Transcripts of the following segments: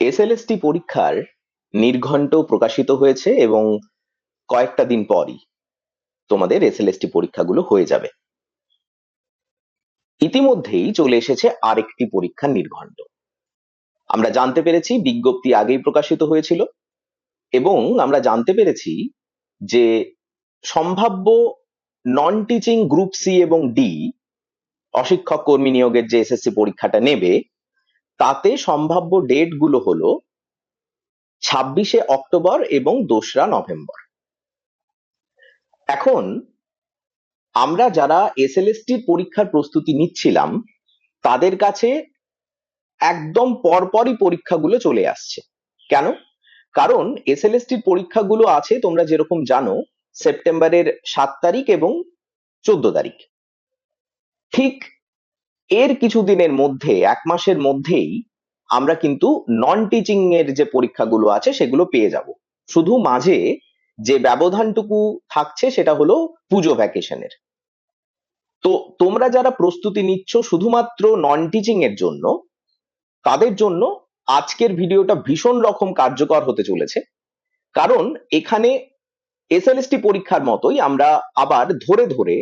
SLST পরীক্ষার নির্ঘণ্ট প্রকাশিত হয়েছে এবং কয়েকটা দিন পরই তোমাদের এসএলএসটি পরীক্ষাগুলো হয়ে যাবে। ইতিমধ্যেই চলে এসেছে আরেকটি পরীক্ষার নির্ঘণ্ট। আমরা জানতে পেরেছি বিজ্ঞপ্তি আগেই প্রকাশিত হয়েছিল এবং আমরা জানতে পেরেছি যে সম্ভাব্য নন টিচিং গ্রুপ সি এবং ডি অশিক্ষক কর্মী নিয়োগের যে এসএসসি পরীক্ষাটা নেবে তাতে সম্ভাব্য ডেটগুলো হলো ছাব্বিশে অক্টোবর এবং দোসরা নভেম্বর। এখন আমরা যারা এসএলএসটি পরীক্ষার প্রস্তুতি নিচ্ছিলাম, তাদের কাছে একদম পরপরই পরীক্ষাগুলো চলে আসছে। কেন? কারণ এসএলএসটি পরীক্ষাগুলো আছে, তোমরা যেরকম জানো, সেপ্টেম্বরের সাত তারিখ এবং চোদ্দ তারিখ। ঠিক এর কিছুদিনের মধ্যে, এক মাসের মধ্যেই আমরা কিন্তু নন টিচিং এর যে পরীক্ষাগুলো আছে সেগুলো পেয়ে যাব। শুধু মাঝে যে ব্যবধানটুকু থাকছে সেটা হলো পুজো ভ্যাকেশনের তো তোমরা যারা প্রস্তুতি নিচ্ছ শুধুমাত্র নন টিচিং এর জন্য, তাদের জন্য আজকের ভিডিওটা ভীষণ রকম কার্যকর হতে চলেছে। কারণ এখানে এসএলএসটি পরীক্ষার মতোই আমরা আবার ধরে ধরে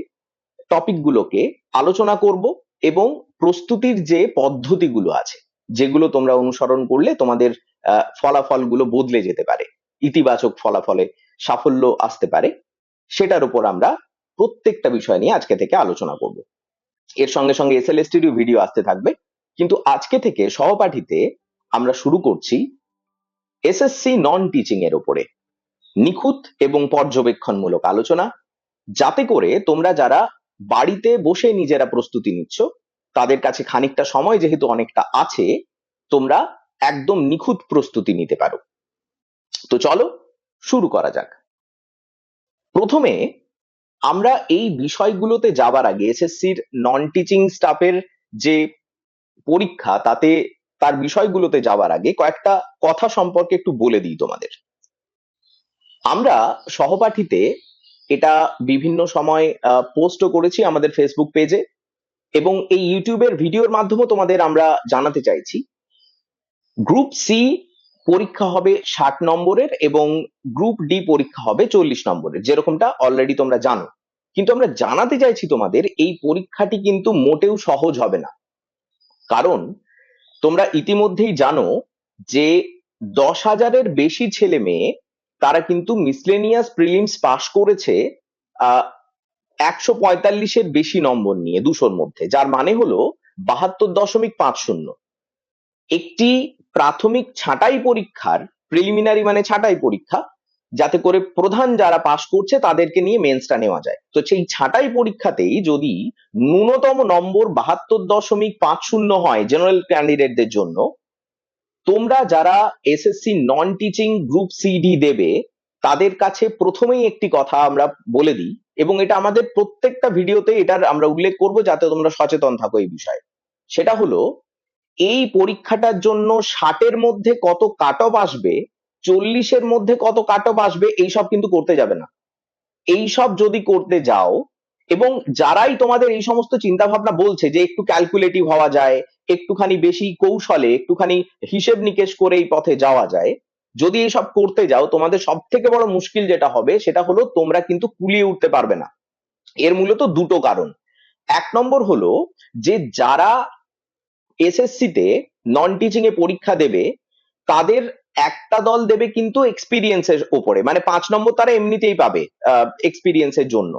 টপিক গুলোকে আলোচনা করব। এবং প্রস্তুতির যে পদ্ধতিগুলো আছে, যেগুলো তোমরা অনুসরণ করলে তোমাদের ফলাফলগুলো বদলে যেতে পারে, ইতিবাচক ফলাফলে সাফল্য আসতে পারে, সেটার উপর আমরা প্রত্যেকটা বিষয় নিয়ে আজকে থেকে আলোচনা করব। এর সঙ্গে সঙ্গে এসএলএসটির ভিডিও আসতে থাকবে, কিন্তু আজকে থেকে সহপাঠীতে আমরা শুরু করছি এসএসসি নন টিচিং এর উপরে। নিখুঁত এবং পর্যবেক্ষণমূলক আলোচনা, যাতে করে তোমরা যারা বাড়িতে বসে নিজেরা প্রস্তুতি নিচ্ছ। তাদের কাছে খানিকটা সময় যেহেতু অনেকটা আছে, তোমরা একদম নিখুঁত প্রস্তুতি নিতে পারো। তো চলো শুরু করা যাক। প্রথমে আমরা এই বিষয়গুলোতে যাবার আগে এসএসসির নন টিচিং স্টাফের যে পরীক্ষা, তাতে তার বিষয়গুলোতে যাওয়ার আগে কয়েকটা কথা সম্পর্কে একটু বলে দিই তোমাদের। আমরা সহপাঠীতে এটা বিভিন্ন সময় পোস্টও করেছি আমাদের ফেসবুক পেজে এবং এই ইউটিউবের ভিডিওর মাধ্যমে তোমাদের আমরা জানাতে চাইছি। গ্রুপ সি পরীক্ষা হবে ষাট নম্বরের এবং গ্রুপ ডি পরীক্ষা হবে চল্লিশ নম্বরের, যেরকমটা অলরেডি তোমরা জানো। কিন্তু আমরা জানাতে চাইছি তোমাদের, এই পরীক্ষাটি কিন্তু মোটেও সহজ হবে না। কারণ তোমরা ইতিমধ্যেই জানো যে দশ হাজারের বেশি ছেলে মেয়ে তারা কিন্তু মিসলেনিয়াস প্রিলিমস পাশ করেছে একশো পঁয়তাল্লিশের বেশি নম্বর নিয়ে দুশোর মধ্যে, যার মানে হলো বাহাত্তর দশমিক পাঁচ শূন্য। একটি প্রাথমিক ছাঁটাই পরীক্ষার প্রিলিমিনারি মানে ছাঁটাই পরীক্ষা, যাতে করে প্রধান যারা পাশ করছে তাদেরকে নিয়ে মেন্সটা নেওয়া যায়। তো সেই ছাঁটাই পরীক্ষাতেই যদি ন্যূনতম নম্বর বাহাত্তর দশমিক পাঁচ শূন্য হয় জেনারেল ক্যান্ডিডেটদের জন্য তোমরা যারা SSC non teaching group C D দেবে, তাদের কাছে প্রথমেই একটি কথা আমরা বলে দিই, এবং এটা আমাদের প্রত্যেকটা ভিডিওতে এটার আমরা উল্লেখ করব যাতে তোমরা সচেতন থাকো এই বিষয়ে। সেটা হলো, এই পরীক্ষাটার জন্য ষাটের মধ্যে কত কাট অফ আসবে, চল্লিশের মধ্যে কত কাট অফ আসবে, এইসব কিন্তু করতে যাবে না। এইসব যদি করতে যাও, এবং যারাই তোমাদের এই সমস্ত চিন্তা ভাবনা বলছে যে একটু ক্যালকুলেটিভ হওয়া যায় একটুখানি বেশি কৌশলে, একটুখানি হিসেব নিকেশ করে এই পথে যাওয়া যায়। যদি এইসব করতে যাও, তোমাদের সব থেকে বড় মুশকিল যেটা হবে, সেটা হলো তোমরা কিন্তু কুলিয়ে উঠতে পারবে না। এর মূলত দুটো কারণ। এক নম্বর হলো যে, যারা এসএসসি তে নন টিচিং এ পরীক্ষা দেবে, তাদের একটা দল দেবে কিন্তু এক্সপিরিয়েন্সের উপরে মানে পাঁচ নম্বর তারা এমনিতেই পাবে এক্সপিরিয়েন্সের জন্য।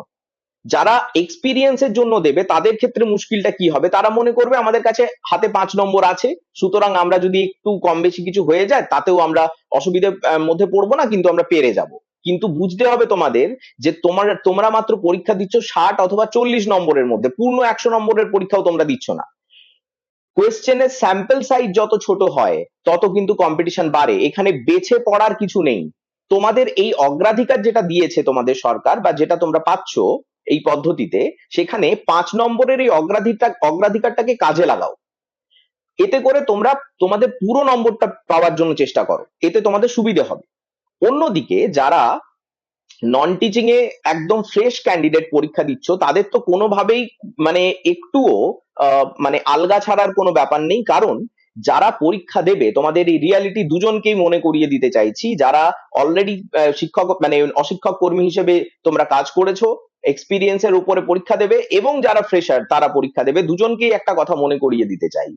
যারা এক্সপিরিয়েন্সের জন্য দেবে, তাদের ক্ষেত্রে মুশকিলটা কি হবে? তারা মনে করবে আমাদের কাছে হাতে পাঁচ নম্বর আছে। সুতরাং আমরা যদি একটু কম বেশি কিছু হয়ে যায়, তাতেও আমরা অসুবিধার মধ্যে পড়ব না, কিন্তু আমরা পেরে যাব। কিন্তু বুঝতে হবে তোমাদের যে তোমার, তোমরা মাত্র পরীক্ষা দিচ্ছ ষাট অথবা চল্লিশ নম্বরের মধ্যে। পূর্ণ একশো নম্বরের পরীক্ষাও তোমরা দিচ্ছ না। কোয়েশ্চেনের স্যাম্পল সাইজ যত ছোট হয়, তত কিন্তু কম্পিটিশন বাড়ে। এখানে বেছে পড়ার কিছু নেই। তোমাদের এই অগ্রাধিকার যেটা দিয়েছে তোমাদের সরকার বা যেটা তোমরা পাচ্ছ এই পদ্ধতিতে সেখানে পাঁচ নম্বরের এই অগ্রাধিকার অগ্রাধিকারটাকে কাজে লাগাও। এতে করে তোমরা তোমাদের পুরো নম্বরটা পাওয়ার জন্য চেষ্টা করো। এতে তোমাদের সুবিধে হবে। অন্যদিকে যারা নন টিচিং এ একদম ফ্রেশ ক্যান্ডিডেট পরীক্ষা দিচ্ছ, তাদের তো কোনোভাবেই মানে একটুও মানে আলগা ছাড়ার কোনো ব্যাপার নেই। কারণ যারা পরীক্ষা দেবে, তোমাদের এই রিয়ালিটি দুজনকেই মনে করিয়ে দিতে চাইছি। যারা অলরেডি শিক্ষক মানে অশিক্ষক কর্মী হিসেবে তোমরা কাজ করেছ এক্সপিরিয়েন্সের উপরে পরীক্ষা দেবে এবং যারা ফ্রেশার তারা পরীক্ষা দেবে। দুজনকেই একটা কথা মনে করিয়ে দিতে চাই।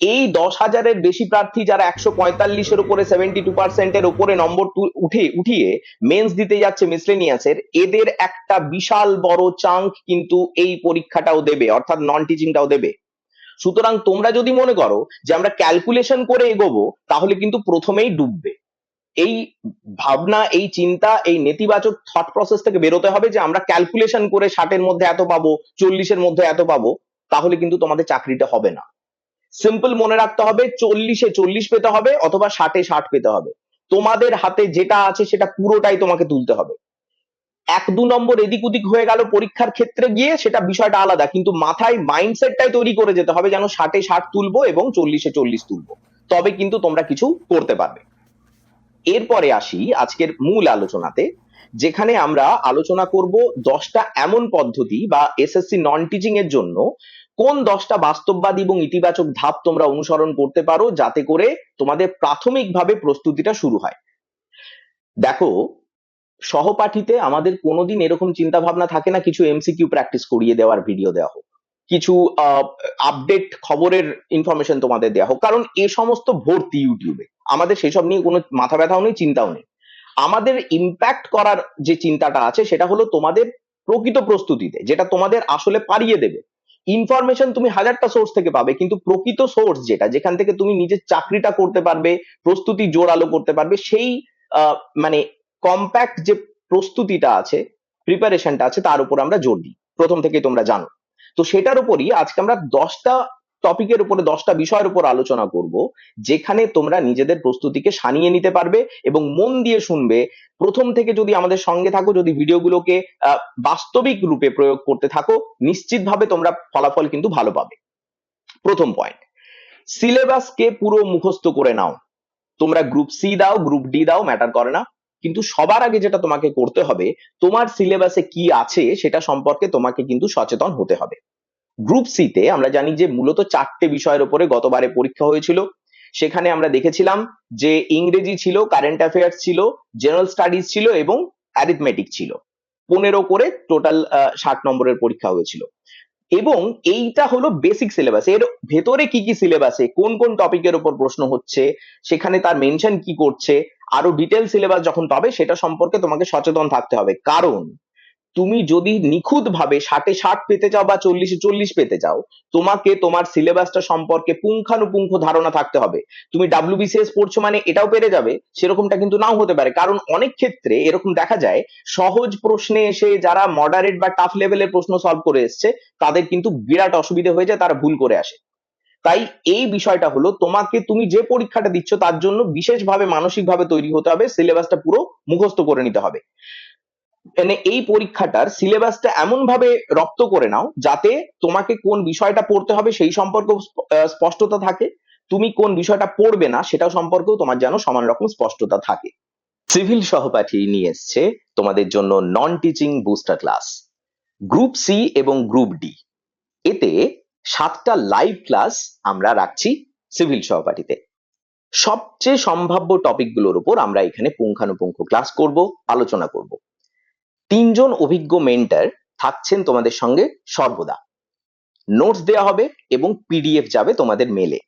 এই দশ হাজারের বেশি প্রার্থী যারা একশো পঁয়তাল্লিশের উপরে সেভেন্টি টু পার্সেন্টের উপরে নম্বর উঠে উঠিয়ে মেন্স দিতে যাচ্ছে মিসলেনিয়াসের এদের একটা বিশাল বড় চাঙ্ক কিন্তু এই পরীক্ষাটাও দেবে, অর্থাৎ নন টিচিংটাও দেবে। সুতরাং তোমরা যদি মনে করো যে আমরা ক্যালকুলেশন করে এগোবো, তাহলে কিন্তু প্রথমেই ডুববে। এই ভাবনা, এই চিন্তা, এই নেতিবাচক থট প্রসেস থেকে বেরোতে হবে যে আমরা ক্যালকুলেশন করে ষাটের মধ্যে এত পাবো চল্লিশের মধ্যে এত পাবো, তাহলে কিন্তু তোমাদের চাকরিটা হবে না। সিম্পল মনে রাখতে হবে, চল্লিশে চল্লিশ পেতে হবে অথবা ষাটে ষাট পেতে হবে। তোমাদের হাতে যেটা আছে সেটা পুরোটাই তোমাকে তুলতে হবে। এক দু নম্বর এদিক ওদিক হয়ে গেল পরীক্ষার ক্ষেত্রে গিয়ে সেটা বিষয়টা আলাদা, কিন্তু মাথায় মাইন্ডসেটটাই তৈরি করে যেতে হবে যেন ষাটে ষাট তুলবো এবং চল্লিশে চল্লিশ তুলবো। তবে কিন্তু তোমরা কিছু করতে পারবে। এরপরে আসি আজকের মূল আলোচনাতে, যেখানে আমরা আলোচনা করব দশটা এমন পদ্ধতি বা এসএসসি নন টিচিং এর জন্য কোন দশটা বাস্তববাদী এবং ইতিবাচক ধাপ তোমরা অনুসরণ করতে পারো যাতে করে তোমাদের প্রাথমিকভাবে প্রস্তুতিটা শুরু হয়। দেখো, সহপাঠীতে আমাদের কোনোদিন এরকম চিন্তা ভাবনা থাকে না, কিছু এমসিকিউ প্র্যাকটিস করিয়ে দেওয়ার ভিডিও দেওয়া হোক। কিছু আপডেট খবরের ইনফরমেশন তোমাদের দেওয়া হোক। কারণ এ সমস্ত ভর্তি ইউটিউবে। আমাদের সেসব নিয়ে কোনো মাথা ব্যথাও নেই, চিন্তাও নেই। আমাদের ইম্প্যাক্ট করার যে চিন্তাটা আছে, সেটা হলো তোমাদের প্রকৃত প্রস্তুতিতে, যেটা তোমাদের আসলে পারিয়ে দেবে। ইনফরমেশন তুমি হাজারটা সোর্স থেকে পাবে, কিন্তু প্রকৃত সোর্স যেটা, যেখান থেকে তুমি নিজের চাকরিটা করতে পারবে, প্রস্তুতি জোরালো করতে পারবে, সেই মানে কম্প্যাক্ট যে প্রস্তুতিটা আছে প্রিপারেশনটা আছে, তার উপর আমরা জোর দিই। প্রথম থেকে তোমরা জানো। তো সেটার উপরই আজকে আমরা দশটা টপিকের উপরে, দশটা বিষয়ের উপর আলোচনা করব, যেখানে তোমরা নিজেদের প্রস্তুতিকে সানিয়ে নিতে পারবে এবং মন দিয়ে শুনবে। প্রথম থেকে যদি আমাদের সঙ্গে থাকো, যদি ভিডিওগুলোকে বাস্তবিক রূপে প্রয়োগ করতে থাকো, নিশ্চিতভাবে তোমরা ফলাফল কিন্তু ভালো পাবে। প্রথম পয়েন্ট সিলেবাসকে পুরো মুখস্থ করে নাও। তোমরা গ্রুপ সি দাও গ্রুপ ডি দাও ম্যাটার করে না। কিন্তু সবার আগে যেটা তোমাকে করতে হবে, তোমার সিলেবাসে কি আছে সেটা সম্পর্কে তোমাকে কিন্তু সচেতন হতে হবে। গ্রুপ সি তে আমরা জানি যে মূলত চারটে বিষয়ের উপরে গতবারে পরীক্ষা হয়েছিল। সেখানে আমরা দেখেছিলাম যে ইংরেজি ছিল কারেন্ট অ্যাফেয়ার্স ছিল জেনারেল স্টাডিজ ছিল এবং অ্যারিথমেটিক ছিল। পনেরো করে টোটাল ষাট নম্বরের পরীক্ষা হয়েছিল। এবং এইটা হলো বেসিক সিলেবাস এর ভেতরে কি কি সিলেবাসে কোন কোন টপিকের উপর প্রশ্ন হচ্ছে, সেখানে তার মেনশন কি করছে, আরও ডিটেল সিলেবাস যখন পাবে, সেটা সম্পর্কে তোমাকে সচেতন থাকতে হবে। কারণ তুমি যদি নিখুঁত ভাবে ষাটে ষাট পেতে চাও বা চল্লিশে চল্লিশ পেতে চাও, তোমাকে তোমার সিলেবাসটা সম্পর্কে পুঙ্খানুপুঙ্খ ধারণা থাকতে হবে। তুমি ডাব্লিউবিসিএস পড়ছো মানে এটাও পেরে যাবে, সেরকমটা কিন্তু নাও হতে পারে। কারণ অনেক ক্ষেত্রে এরকম দেখা যায়, সহজ প্রশ্নে এসে যারা মডারেট বা টাফ লেভেলের প্রশ্ন সলভ করে এসছে, তাদের কিন্তু বিরাট অসুবিধে হয়ে যায়, তারা ভুল করে আসে। তাই এই বিষয়টা হলো, তোমাকে তুমি যে পরীক্ষাটা দিচ্ছ তার জন্য বিশেষভাবে মানসিকভাবে তৈরি হতে হবে, সিলেবাসটা পুরো মুখস্থ করে নিতে হবে। মানে এই পরীক্ষাটার সিলেবাসটা এমন ভাবে রপ্ত করে নাও যাতে তোমাকে কোন বিষয়টা পড়তে হবে সেই সম্পর্কেও স্পষ্টতা থাকে। তুমি কোন বিষয়টা পড়বে না সেটা সম্পর্কেও তোমার যেন সমান রকম স্পষ্টতা থাকে। সিভিল সহপাঠী নিয়ে এসছে তোমাদের জন্য non teaching booster class group C এবং গ্রুপ ডি এতে সাতটা লাইভ ক্লাস আমরা রাখছি সিভিল সহপাঠীতে। সবচেয়ে সম্ভাব্য টপিকগুলোর উপর আমরা এখানে পুঙ্খানুপুঙ্খ ক্লাস করব, আলোচনা করব। তিনজন অভিজ্ঞ মেন্টার থাকছেন তোমাদের সঙ্গে সর্বদা। নোটস দেওয়া হবে এবং পিডিএফ যাবে তোমাদের মেলে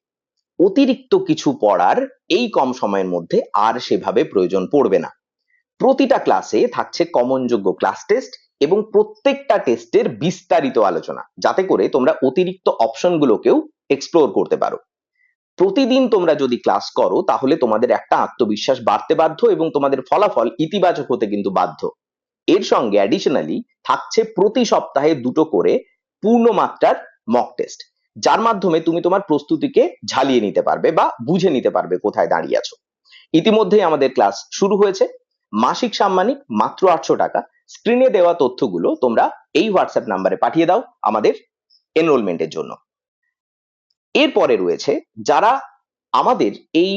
অতিরিক্ত কিছু পড়ার এই কম সময়ের মধ্যে আর সেভাবে প্রয়োজন পড়বে না। প্রতিটা ক্লাসে থাকছে কমনযোগ্য ক্লাস টেস্ট এবং প্রত্যেকটা টেস্টের বিস্তারিত আলোচনা, যাতে করে তোমরা অতিরিক্ত অপশনগুলোকেও এক্সপ্লোর করতে পারো। প্রতিদিন তোমরা যদি ক্লাস করো, তাহলে তোমাদের একটা আত্মবিশ্বাস বাড়তে বাধ্য এবং তোমাদের ফলাফল ইতিবাচক হতে কিন্তু বাধ্য। এর সঙ্গে অ্যাডিশনালি থাকছে প্রতি সপ্তাহে দুটো করে পূর্ণ মাত্রার মক টেস্ট যার মাধ্যমে তুমি তোমার প্রস্তুতিকে ঝালিয়ে নিতে পারবে বা বুঝে নিতে পারবে কোথায় দাঁড়িয়ে আছো। ইতিমধ্যেই আমাদের ক্লাস শুরু হয়েছে। মাসিক সাম্মানিক মাত্র আটশো টাকা। স্ক্রিনে দেওয়া তথ্যগুলো তোমরা এই হোয়াটসঅ্যাপ নাম্বারে পাঠিয়ে দাও আমাদের এনরোলমেন্টের জন্য। এরপরে রয়েছে যারা আমাদের এই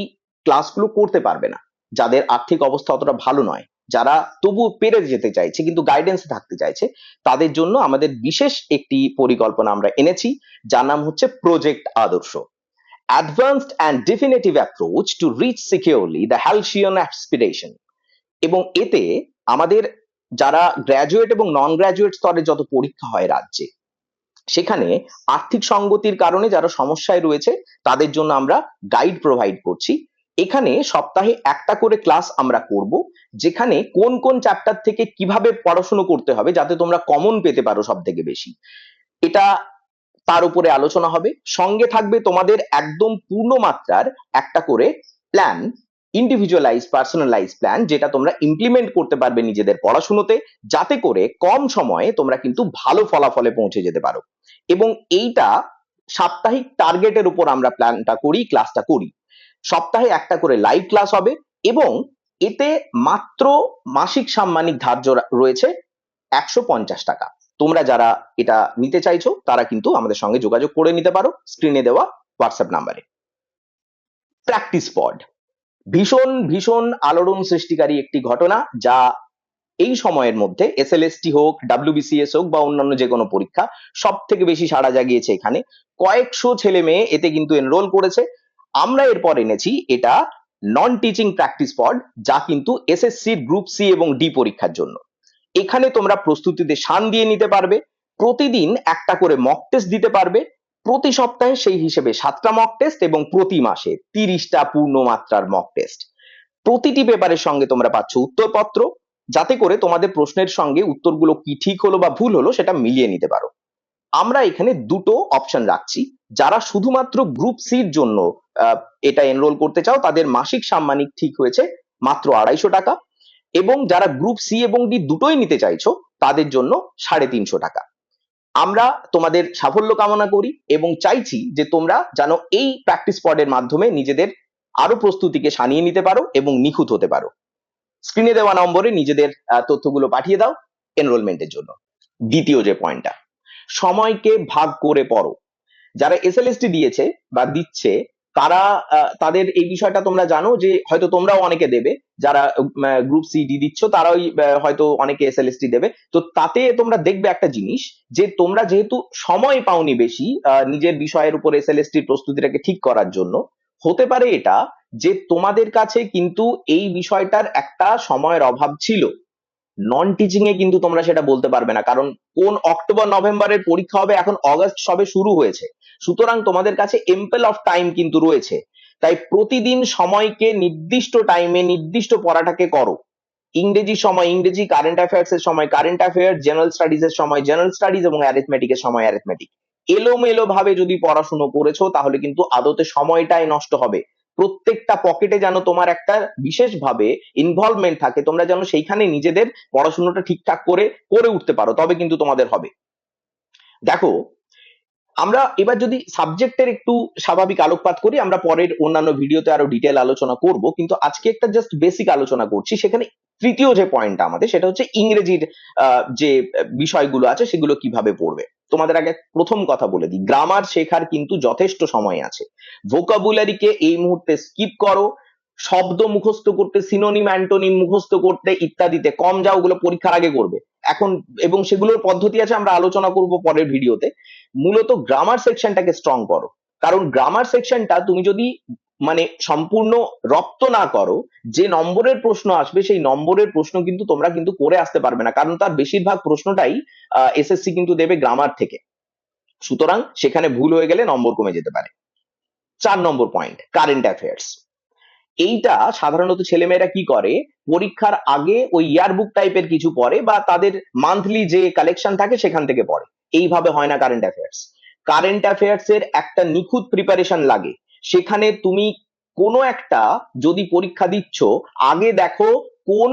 ক্লাসগুলো করতে পারবে না, যাদের আর্থিক অবস্থা অতটা ভালো নয় যারা তবু পেরে যেতে চাইছে, কিন্তু গাইডেন্স থাকতে চাইছে, তাদের জন্য আমাদের বিশেষ একটি পরিকল্পনা আমরা এনেছি, যার নাম হচ্ছে প্রজেক্ট আদর্শ। Advanced and definitive approach to reach securely the halcyon aspiration. এবং এতে আমাদের যারা গ্র্যাজুয়েট এবং নন গ্র্যাজুয়েট স্তরে যত পরীক্ষা হয় রাজ্যে, সেখানে আর্থিক সঙ্গতির কারণে যারা সমস্যায় রয়েছে, তাদের জন্য আমরা গাইড প্রোভাইড করছি। এখানে সপ্তাহে একটা করে ক্লাস আমরা করব, যেখানে কোন কোন চ্যাপ্টার থেকে কীভাবে পড়াশুনো করতে হবে যাতে তোমরা কমন পেতে পারো সব থেকে বেশি। এটা তার উপরে আলোচনা হবে। সঙ্গে থাকবে তোমাদের একদম পূর্ণ মাত্রার একটা করে প্ল্যান ইন্ডিভিজুয়ালাইজ পার্সোনালাইজ প্ল্যান যেটা তোমরা ইমপ্লিমেন্ট করতে পারবে নিজেদের পড়াশুনোতে, যাতে করে কম সময়ে তোমরা কিন্তু ভালো ফলাফলে পৌঁছে যেতে পারো। এবং এইটা সাপ্তাহিক টার্গেটের উপর আমরা প্ল্যানটা করি ক্লাসটা করি। সপ্তাহে একটা করে লাইভ ক্লাস হবে এবং এতে মাত্র মাসিক সাম্মানিক ধার্য রয়েছে একশো পঞ্চাশ টাকা। তোমরা যারা এটা নিতে চাইছো, তারা কিন্তু আমাদের সঙ্গে যোগাযোগ করে নিতে পারো স্ক্রিনে দেওয়া হোয়াটসঅ্যাপ নাম্বারে প্র্যাকটিস পড ভীষণ ভীষণ আলোড়ন সৃষ্টিকারী একটি ঘটনা যা এই সময়ের মধ্যে এসএলএসটি হোক ডাব্লিউবিসিএস হোক বা অন্যান্য যে কোনো পরীক্ষা সব থেকে বেশি সাড়া জাগিয়েছে এখানে। কয়েকশো ছেলে মেয়ে এতে কিন্তু এনরোল করেছে। আমরা এরপর এনেছি এটা নন টিচিং প্র্যাকটিস পড যা কিন্তু এসএসসি গ্রুপ সি এবং ডি পরীক্ষার জন্য। এখানে তোমরা প্রস্তুতিতে শান দিয়ে নিতে পারবে, প্রতিদিন একটা করে মক টেস্ট দিতে পারবে, প্রতি সপ্তাহে সেই হিসেবে সাতটা মক টেস্ট এবং প্রতি মাসে তিরিশটা পূর্ণ মাত্রার মক টেস্ট প্রতিটি পেপারের সঙ্গে তোমরা পাচ্ছ উত্তরপত্র, যাতে করে তোমাদের প্রশ্নের সঙ্গে উত্তরগুলো কি ঠিক হলো বা ভুল হলো সেটা মিলিয়ে নিতে পারো। আমরা এখানে দুটো অপশন রাখছি। যারা শুধুমাত্র গ্রুপ সির জন্য এটা এনরোল করতে চাও, তাদের মাসিক সাম্মানিক ঠিক হয়েছে মাত্র আড়াইশো টাকা। এবং যারা গ্রুপ সি এবং ডি দুটোই নিতে চাইছো, তাদের জন্য সাড়ে তিনশো টাকা। আমরা তোমাদের সাফল্য কামনা করি এবং চাইছি যে তোমরা যেন এই প্র্যাকটিস পডের মাধ্যমে নিজেদের আরও প্রস্তুতিকে সানিয়ে নিতে পারো এবং নিখুঁত হতে পারো। স্ক্রিনে দেওয়া নম্বরে নিজেদের তথ্যগুলো পাঠিয়ে দাও এনরোলমেন্টের জন্য। দ্বিতীয় যে পয়েন্টটা সময়কে ভাগ করে পড়ো। যারা এসএলএসটি দিয়েছে বা দিচ্ছে, তারা তাদের এই বিষয়টা তোমরা জানো যে হয়তো তোমরাও অনেকে দেবে। যারা গ্রুপ সি ডি দিচ্ছ, তারাই হয়তো অনেকে এসএলএসটি দেবে। তো তাতে তোমরা দেখবে একটা জিনিস যে তোমরা যেহেতু সময় পাওনি বেশি নিজের বিষয়ের উপর এসএলএসটির প্রস্তুতিটাকে ঠিক করার জন্য, হতে পারে এটা যে তোমাদের কাছে কিন্তু এই বিষয়টার একটা সময়ের অভাব ছিল। নন টিচিং এ কিন্তু তোমরা সেটা বলতে পারবে না। কারণ কোন অক্টোবর, নভেম্বরের পরীক্ষা হবে, এখন অগস্ট সবে শুরু হয়েছে। সুতরাং তোমাদের কাছে এম্পেল অফ টাইম কিন্তু রয়েছে। তাই প্রতিদিন সময়কে নির্দিষ্ট টাইমে নির্দিষ্ট পড়াটাকে করো। ইংরেজি সময়, ইংরেজি কারেন্ট অ্যাফেয়ার্স এর সময় কারেন্ট অ্যাফেয়ার জেনারেল স্টাডিজ এর সময় জেনারেল স্টাডিজ এবং অ্যারিথমেটিক এর সময় অ্যারিথমেটিক এলোমেলো ভাবে যদি পড়াশুনো করেছ, তাহলে কিন্তু আদতে সময়টাই নষ্ট হবে। প্রত্যেকটা পকেটে যেন তোমার একটা বিশেষভাবে ইনভলভমেন্ট থাকে, তোমরা যেন সেইখানে নিজেদের পড়াশোনাটা ঠিকঠাক করে করে উঠতে পারো, তবে কিন্তু তোমাদের হবে। দেখো, আমরা এবার যদি সাবজেক্টের একটু স্বাভাবিক আলোকপাত করি, আমরা পরের অন্যান্য ভিডিওতে আরও ডিটেল আলোচনা করব, কিন্তু আজকে একটা জাস্ট বেসিক আলোচনা করছি, সেখানে তৃতীয় যে পয়েন্টটা আমাদের, সেটা হচ্ছে ইংরেজির যে বিষয়গুলো আছে, সেগুলো কীভাবে পড়বে। তোমাদের আগে প্রথম কথা বলে দিই। গ্রামার শেখার কিন্তু যথেষ্ট সময় আছে। ভোকাবুলারিকে এই মুহূর্তে স্কিপ করো। শব্দ মুখস্থ করতে সিনোনিম অ্যান্টোনিম মুখস্থ করতে ইত্যাদিতে কম যাও ওগুলো পরীক্ষার আগে করবে। এখন এবং সেগুলোর পদ্ধতি আছে, আমরা আলোচনা করব পরের ভিডিওতে মূলত গ্রামার সেকশনটাকে স্ট্রং করো। কারণ গ্রামার সেকশনটা তুমি যদি মানে সম্পূর্ণ রপ্ত না করো, যে নম্বরের প্রশ্ন আসবে, সেই নম্বরের প্রশ্ন কিন্তু তোমরা কিন্তু করে আসতে পারবে না। কারণ তার বেশিরভাগ প্রশ্নটাই এসএসসি কিন্তু দেবে গ্রামার থেকে। সুতরাং সেখানে ভুল হয়ে গেলে নম্বর কমে যেতে পারে। চার নম্বর পয়েন্ট কারেন্ট অ্যাফেয়ার্স এইটা সাধারণত ছেলেমেয়েরা কি করে? পরীক্ষার আগে ওই ইয়ারবুক টাইপের কিছু পড়ে বা তাদের মান্থলি যে কালেকশন থাকে সেখান থেকে পড়ে। এইভাবে হয় না কারেন্ট অ্যাফেয়ার্স কারেন্ট অ্যাফেয়ার্স এর একটা নিখুঁত প্রিপারেশন লাগে। সেখানে তুমি কোনো একটা যদি পরীক্ষা দিচ্ছ, আগে দেখো কোন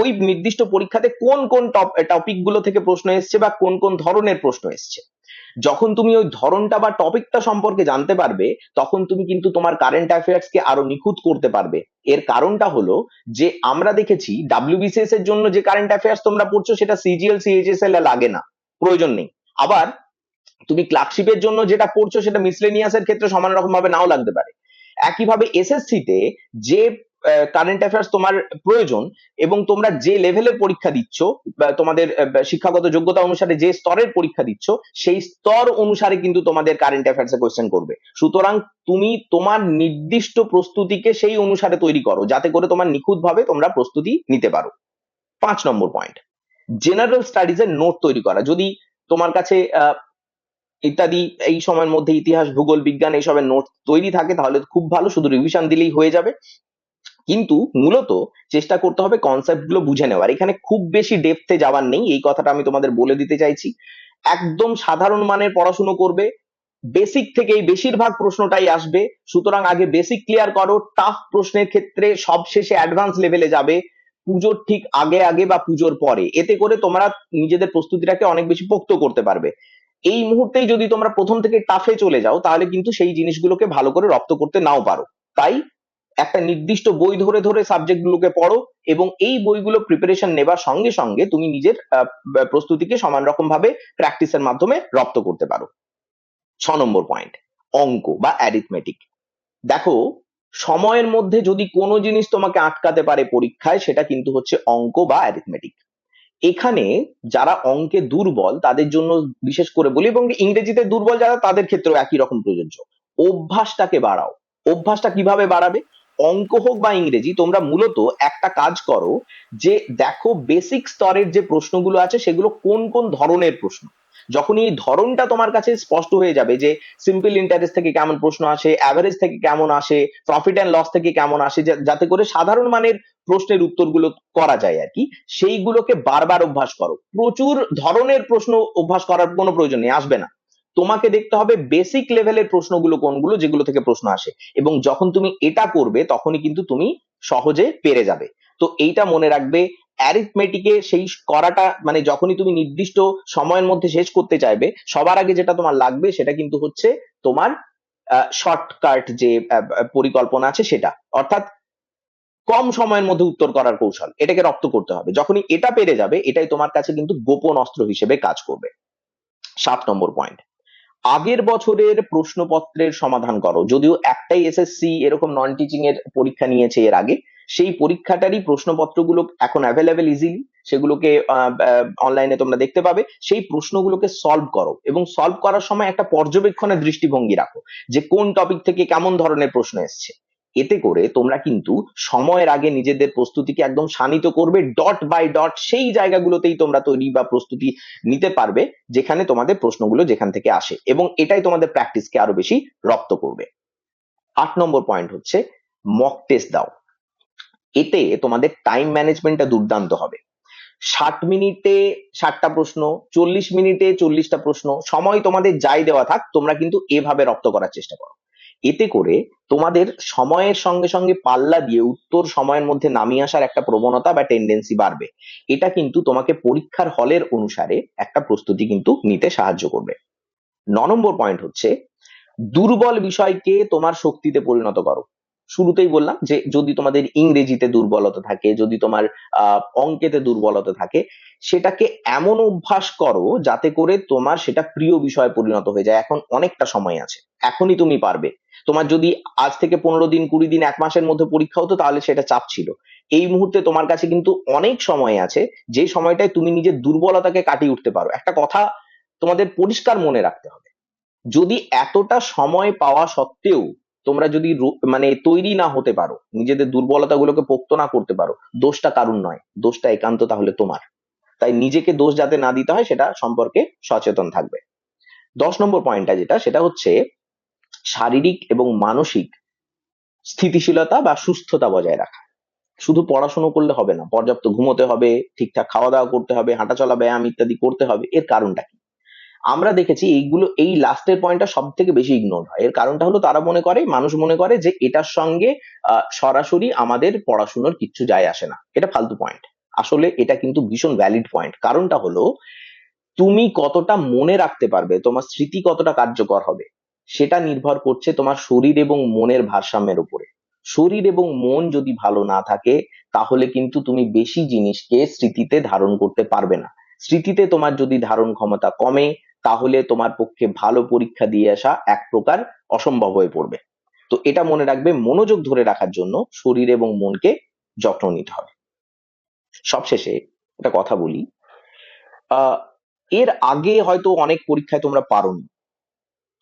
ওই নির্দিষ্ট পরীক্ষাতে কোন কোন টপিকগুলো থেকে প্রশ্ন এসছে বা কোন কোন ধরনের প্রশ্ন এসছে। যখন তুমি ওই ধরনটা বা টপিকটা সম্পর্কে জানতে পারবে, তখন তুমি কিন্তু তোমার কারেন্ট অ্যাফেয়ার্স কে আরও নিখুঁত করতে পারবে। এর কারণটা হলো যে আমরা দেখেছি ডাব্লিউবিসিএস এর জন্য যে কারেন্ট অ্যাফেয়ার্স তোমরা পড়ছো সেটা সিজিএল সিএইচএসএল এ লাগে না। প্রয়োজন নেই। আবার তুমি ক্লার্কশিপের জন্য যেটা পড়ছো সেটা মিসলেনিয়াস এর ক্ষেত্রে সমান রকম ভাবে নাও লাগতে পারে। একইভাবে এসএসসি তে যে কারেন্ট অ্যাফেয়ার্স তোমার প্রয়োজন এবং তোমরা যে লেভেলের পরীক্ষা দিচ্ছ তোমাদের শিক্ষাগত যোগ্যতা অনুসারে যে স্তরের পরীক্ষা দিচ্ছ, সেই স্তর অনুসারে কিন্তু তোমাদের কারেন্ট অ্যাফেয়ার্স এ কোয়েশ্চেন করবে। সুতরাং তুমি তোমার নির্দিষ্ট প্রস্তুতিকে সেই অনুসারে তৈরি করো, যাতে করে তোমার নিখুঁত ভাবে তোমরা প্রস্তুতি নিতে পারো। পাঁচ নম্বর পয়েন্ট জেনারেল স্টাডিজ এর নোট তৈরি করা। যদি তোমার কাছে ইত্যাদি এই সময়ের মধ্যে ইতিহাস, ভূগোল, বিজ্ঞান এইসবের নোট তৈরি থাকে, তাহলে খুব ভালো শুধু রিভিশন দিলেই হয়ে যাবে। কিন্তু মূলত চেষ্টা করতে হবে কনসেপ্টগুলো বুঝে নেওয়ার। এখানে খুব বেশি ডেপথে যাওয়ার নেই, এই কথাটা আমি তোমাদের বলে দিতে চাইছি। একদম সাধারণ মানের পড়াশুনো করবে বেসিক থেকেই বেশিরভাগ প্রশ্নটাই আসবে। সুতরাং আগে বেসিক ক্লিয়ার করো টাফ প্রশ্নের ক্ষেত্রে সবশেষে অ্যাডভান্স লেভেলে যাবে, পুজোর ঠিক আগে আগে বা পুজোর পরে। এতে করে তোমরা নিজেদের প্রস্তুতিটাকে অনেক বেশি পোক্ত করতে পারবে। এই মুহূর্তেই যদি তোমরা প্রথম থেকে টাফে চলে যাও, তাহলে কিন্তু সেই জিনিসগুলোকে ভালো করে রপ্ত করতে নাও পারো। তাই একটা নির্দিষ্ট বই ধরে ধরে সাবজেক্ট গুলোকে পড়ো এবং এই বইগুলো প্রিপারেশন নেবার সঙ্গে সঙ্গে তুমি নিজের প্রস্তুতিকে সমান রকম ভাবে প্র্যাকটিসের মাধ্যমে রপ্ত করতে পারো। ছ নম্বর পয়েন্ট অঙ্ক বা অ্যারিথমেটিক দেখো, সময়ের মধ্যে যদি কোনো জিনিস তোমাকে আটকাতে পারে পরীক্ষায়, সেটা কিন্তু হচ্ছে অঙ্ক বা অ্যারিথমেটিক এখানে যারা অঙ্কে দুর্বল তাদের জন্য বিশেষ করে বলি এবং ইংরেজিতে দুর্বল যারা তাদের ক্ষেত্রেও একই রকম প্রযোজ্য। অভ্যাসটাকে বাড়াও। অভ্যাসটা কীভাবে বাড়াবে? অঙ্ক হোক বা ইংরেজি, তোমরা মূলত একটা কাজ করো যে দেখো বেসিক স্তরের যে প্রশ্নগুলো আছে সেগুলো কোন কোন ধরনের প্রশ্ন? যখন এই ধরনটা তোমার কাছে স্পষ্ট হয়ে যাবে যে সিম্পল ইন্টারেস্ট থেকে কেমন প্রশ্ন আসে অ্যাভারেজ থেকে কেমন আসে প্রফিট অ্যান্ড লস থেকে কেমন আসে যাতে করে সাধারণ মানের প্রশ্নের উত্তরগুলো করা যায় আর কি, সেইগুলোকে বারবার অভ্যাস করো। প্রচুর ধরনের প্রশ্ন অভ্যাস করার কোনো প্রয়োজন নেই, আসবে না। তোমাকে দেখতে হবে বেসিক লেভেলের প্রশ্নগুলো কোনগুলো যেগুলো থেকে প্রশ্ন আসে এবং যখন তুমি এটা করবে তখনই কিন্তু তুমি সহজে পেরে যাবে। তো এইটা মনে রাখবে অ্যারিথমেটিকে সেই করাটা মানে যখনই তুমি নির্দিষ্ট সময়ের মধ্যে শেষ করতে চাইবে, সবার আগে যেটা তোমার লাগবে সেটা কিন্তু হচ্ছে তোমার শর্টকাট যে পরিকল্পনা আছে সেটা। অর্থাৎ কম সময়ের মধ্যে উত্তর করার কৌশল, এটাকে রপ্ত করতে হবে। যখনই এটা পেরে যাবে, এটাই তোমার কাছে কিন্তু গোপন অস্ত্র হিসেবে কাজ করবে। সাত নম্বর পয়েন্ট আগের বছরের প্রশ্নপত্রের সমাধান করো। যদিও একটাই এসএসসি এরকম নন টিচিং এর পরীক্ষা নিয়েছে এর আগে সেই পরীক্ষাটারই প্রশ্নপত্রগুলো এখন অ্যাভেলেবেল ইজিলি সেগুলোকে অনলাইনে তোমরা দেখতে পাবে। সেই প্রশ্নগুলোকে সলভ করো এবং সলভ করার সময় একটা পর্যবেক্ষণের দৃষ্টিভঙ্গি রাখো যে কোন টপিক থেকে কেমন ধরনের প্রশ্ন এসছে। এতে করে তোমরা কিন্তু সময়ের আগে নিজেদের প্রস্তুতিকে একদম শানিত করবে ডট বাই ডট সেই জায়গাগুলোতেই তোমরা তৈরি বা প্রস্তুতি নিতে পারবে যেখানে তোমাদের প্রশ্নগুলো যেখান থেকে আসে এবং এটাই তোমাদের প্র্যাকটিসকে আরও বেশি রপ্ত করবে। আট নম্বর পয়েন্ট হচ্ছে মক টেস্ট দাও। এতে তোমাদের টাইম ম্যানেজমেন্টটা দুর্দান্ত হবে। ষাট মিনিটে ষাটটা প্রশ্ন, চল্লিশ মিনিটে চল্লিশটা প্রশ্ন, সময় তোমাদের যাই দেওয়া থাক, তোমরা কিন্তু এভাবে রপ্ত করার চেষ্টা করো। এতে করে তোমাদের সময়ের সঙ্গে সঙ্গে পাল্লা দিয়ে উত্তর সময়ের মধ্যে নামিয়ে আসার একটা প্রবণতা বা টেন্ডেন্সি বাড়বে। এটা কিন্তু তোমাকে পরীক্ষার হলের অনুসারে একটা প্রস্তুতি কিন্তু নিতে সাহায্য করবে। ন নম্বর পয়েন্ট হচ্ছে, দুর্বল বিষয়কে তোমার শক্তিতে পরিণত করো। শুরুতেই বললাম যে যদি তোমাদের ইংরেজিতে দুর্বলতা থাকে, যদি তোমার অঙ্কেতে দুর্বলতা থাকে, সেটাকে এমন অভ্যাস করো যাতে করে তোমার সেটা প্রিয় বিষয়ে পরিণত হয়ে যায়। এখন অনেকটা সময় আছে। এখনই তুমি পারবে। তোমার যদি আজ থেকে পনেরো দিন, কুড়ি দিন, এক মাসের মধ্যে পরীক্ষা হতো, তাহলে সেটা চাপ ছিল। এই মুহূর্তে তোমার কাছে কিন্তু অনেক সময় আছে, যে সময়টায় তুমি নিজের দুর্বলতাকে কাটিয়ে উঠতে পারো। একটা কথা তোমাদের পরিষ্কার মনে রাখতে হবে। যদি এতটা সময় পাওয়া সত্ত্বেও তোমরা যদি মানে তৈরি না হতে পারো, নিজেদের দুর্বলতাগুলোকে পোক্ত না করতে পারো, দোষটা কারুর নয়, দোষটা একান্ত তাহলে তোমার। তাই নিজেকে দোষ যাতে না দিতে হয়, সেটা সম্পর্কে সচেতন থাকবে। দশ নম্বর পয়েন্টটা যেটা, সেটা হচ্ছে শারীরিক এবং মানসিক স্থিতিশীলতা বা সুস্থতা বজায় রাখা। শুধু পড়াশোনা করলে হবে না, পর্যাপ্ত ঘুমোতে হবে, ঠিকঠাক খাওয়া দাওয়া করতে হবে, হাঁটাচলা, ব্যায়াম ইত্যাদি করতে হবে, এর কারণটা কি? আমরা দেখেছি এইগুলো, এই লাস্টের পয়েন্টটা সব থেকে বেশি ইগনোর হয়। এর কারণটা হলো তারা মনে করে, মানুষ মনে করে যে এটার সঙ্গে সরাসরি আমাদের পড়াশোনার কিচ্ছু যায় আসে না। এটা ফালতু পয়েন্ট আসলে এটা কিন্তু ভীষণ ভ্যালিড পয়েন্ট কারণটা হলো, তুমি কতটা মনে রাখতে পারবে, তোমার স্মৃতি কতটা কার্যকর হবে, সেটা নির্ভর করছে তোমার শরীর এবং মনের ভারসাম্যের উপরে। শরীর এবং মন যদি ভালো না থাকে, তাহলে কিন্তু তুমি বেশি জিনিসকে স্মৃতিতে ধারণ করতে পারবে না। স্মৃতিতে তোমার যদি ধারণ ক্ষমতা কমে তাহলে তোমার পক্ষে ভালো পরীক্ষা দিয়ে আসা এক প্রকার অসম্ভব হয়ে পড়বে। তো এটা মনে রাখবে মনোযোগ ধরে রাখার জন্য শরীর এবং মনকে যত্ন নিতে হবে। সবশেষে একটা কথা বলি এর আগে হয়তো অনেক পরীক্ষায় তোমরা পারোনি।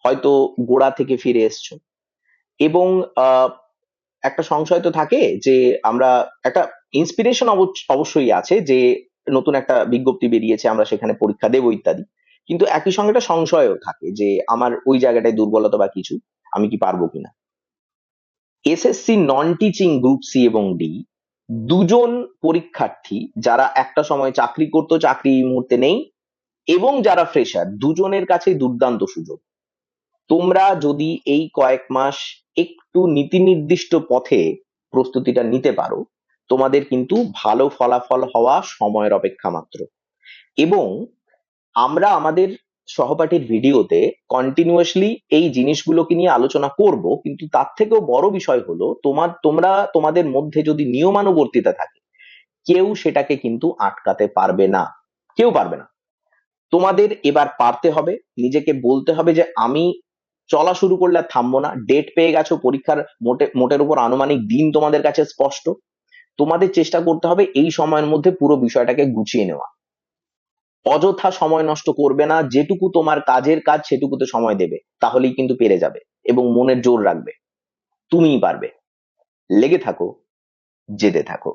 হয়তো গোড়া থেকে ফিরে এসছো। এবং একটা সংশয় তো থাকে যে আমরা একটা ইন্সপিরেশন অবশ্যই আছে যে নতুন একটা বিজ্ঞপ্তি বেরিয়েছে, আমরা সেখানে পরীক্ষা দেবো ইত্যাদি। কিন্তু একই সঙ্গে একটা সংশয়ও থাকে যে আমার ওই জায়গাটায় দুর্বলতা বা কিছু, আমি কি পারব কিনা? SSC non teaching group C এবং ডি দুজন পরীক্ষার্থী যারা একটা সময় চাকরি করতো, চাকরি এই মুহূর্তে নেই এবং যারা ফ্রেশার দুজনের কাছে দুর্দান্ত সুযোগ। তোমরা যদি এই কয়েক মাস একটু নীতি নির্দিষ্ট পথে প্রস্তুতিটা নিতে পারো, তোমাদের কিন্তু ভালো ফলাফল হওয়া সময়ের অপেক্ষা মাত্র। এবং আমরা আমাদের সহপাঠীর ভিডিওতে কন্টিনিউয়াসলি এই জিনিসগুলোকে নিয়ে আলোচনা করব, কিন্তু তার থেকেও বড় বিষয় হলো, তোমার, তোমরা, তোমাদের মধ্যে যদি নিয়মানুবর্তিতা থাকে, কেউ সেটাকে কিন্তু আটকাতে পারবে না। কেউ পারবে না। তোমাদের এবার পারতে হবে, নিজেকে বলতে হবে যে আমি চলা শুরু করলে আর থামবো না ডেট পেয়ে গেছো, পরীক্ষার মোটে, মোটের উপর আনুমানিক দিন তোমাদের কাছে স্পষ্ট। তোমাদের চেষ্টা করতে হবে এই সময়ের মধ্যে পুরো বিষয়টাকে গুছিয়ে নেওয়া। অযথা সময় নষ্ট করবে না, যেটুকু তোমার কাজের কাজ সেটুকুতে সময় দেবে, তাহলেই কিন্তু পেরে যাবে এবং মনের জোর রাখবে। তুমিই পারবে। লেগে থাকো, জেদে থাকো।